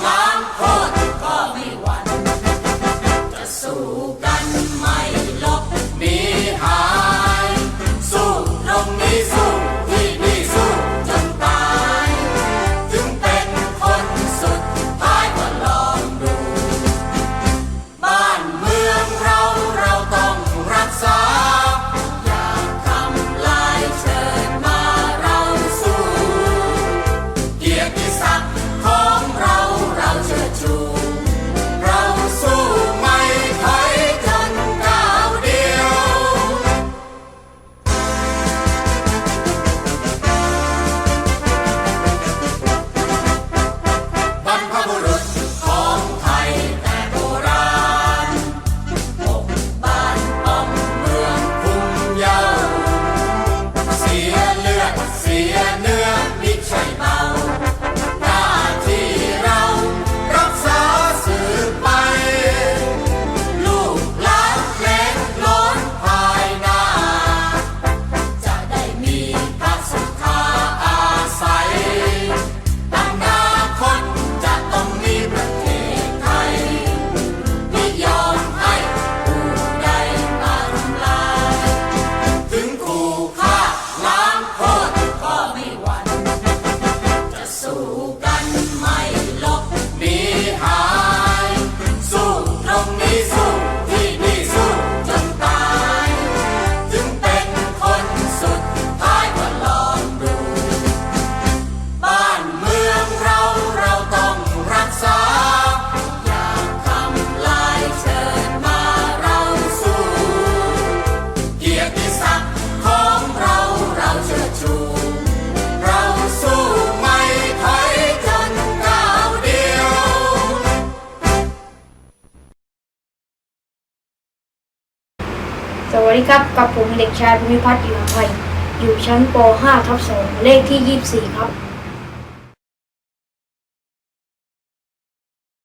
Wow. สวัสดีครับกับผมเด็กชายภูมิพัฒน์อยู่ภัยอยู่ชั้นป .5 ทับ2เลขที่ 24 ครับ